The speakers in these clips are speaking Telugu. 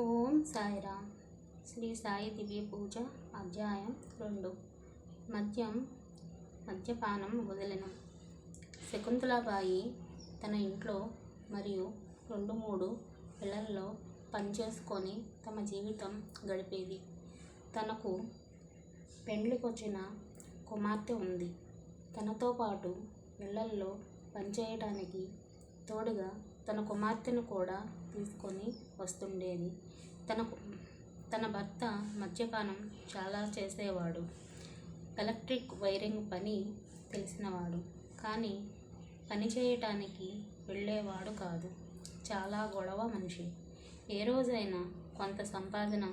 ఓం సాయిరామ్. శ్రీ సాయి దివ్య పూజ అధ్యాయం రెండు. మద్యం మద్యపానం వదిలిన. శకుంతలాబాయి తన ఇంట్లో మరియు రెండు మూడు ఇళ్ళల్లో పనిచేసుకొని తమ జీవితం గడిపేది. తనకు పెండ్లికొచ్చిన కుమార్తె ఉంది. తనతో పాటు ఇళ్ళల్లో పనిచేయడానికి తోడుగా తన కుమార్తెను కూడా తీసుకొని వస్తుండేది. తన తన భర్త మద్యపానం చాలా చేసేవాడు. ఎలక్ట్రిక్ వైరింగ్ పని తెలిసినవాడు. కానీ పని చేయటానికి వెళ్ళేవాడు కాదు. చాలా గొడవ మనిషి. ఏ రోజైనా కొంత సంపాదన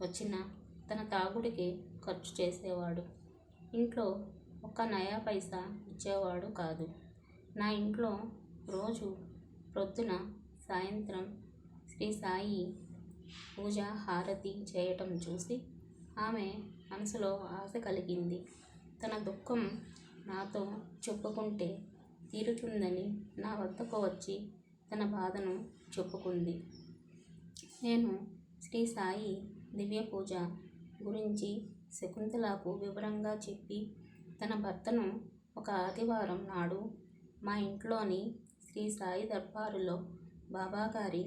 వచ్చినా తన తాగుడికే ఖర్చు చేసేవాడు. ఇంట్లో ఒక్క నయా పైసా ఇచ్చేవాడు కాదు. నా ఇంట్లో రోజు ప్రొద్దున సాయంత్రం శ్రీ సాయి పూజ హారతి చేయటం చూసి ఆమె మనసులో ఆశ కలిగింది. తన దుఃఖం నాతో చెప్పుకుంటే తీరుతుందని నా వద్దకు వచ్చి తన బాధను చెప్పుకుంది. నేను శ్రీ సాయి దివ్య పూజ గురించి శకుంతలకు వివరంగా చెప్పి తన భర్తను ఒక ఆదివారం నాడు మా ఇంట్లోని శ్రీ సాయి దర్బారులో బాబాగారి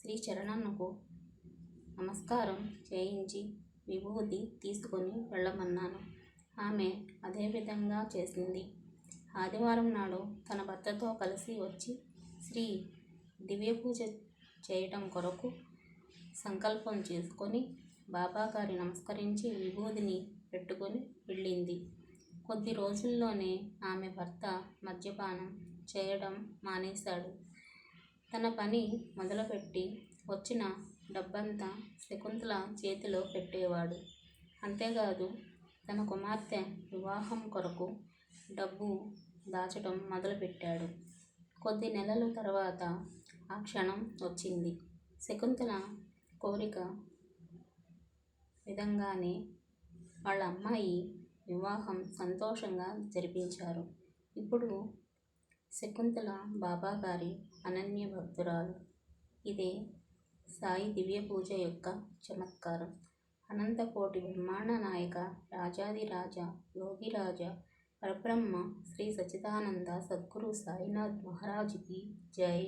శ్రీ చరణన్నకు నమస్కారం చేయించి విభూతి తీసుకొని వెళ్ళమన్నాను. ఆమె అదే విధంగా చేసింది. ఆదివారం నాడు తన భర్తతో కలిసి వచ్చి శ్రీ దివ్య పూజ చేయటం కొరకు సంకల్పం చేసుకొని బాబాగారి నమస్కరించి విభూతిని పెట్టుకొని వెళ్ళింది. కొద్ది రోజుల్లోనే ఆమె భర్త మద్యపానం చేయడం మానేశాడు. తన పని మొదలుపెట్టి వచ్చిన డబ్బంతా శకుంతల చేతిలో పెట్టేవాడు. అంతేకాదు తన కుమార్తె వివాహం కొరకు డబ్బు దాచడం మొదలుపెట్టాడు. కొద్ది నెలల తర్వాత ఆ క్షణం వచ్చింది. శకుంతల కోరిక విధంగానే వాళ్ళ అమ్మాయి వివాహం సంతోషంగా జరిపించారు. ఇప్పుడు శకుంతల బాబాగారి అనన్య భక్తురాలు. ఇదే సాయి దివ్య పూజ యొక్క చమత్కారం. అనంతకోటి బ్రహ్మాండ నాయక రాజాదిరాజ యోగిరాజ పరబ్రహ్మ శ్రీ సచిదానంద సద్గురు సాయినాథ్ మహారాజుకి జై.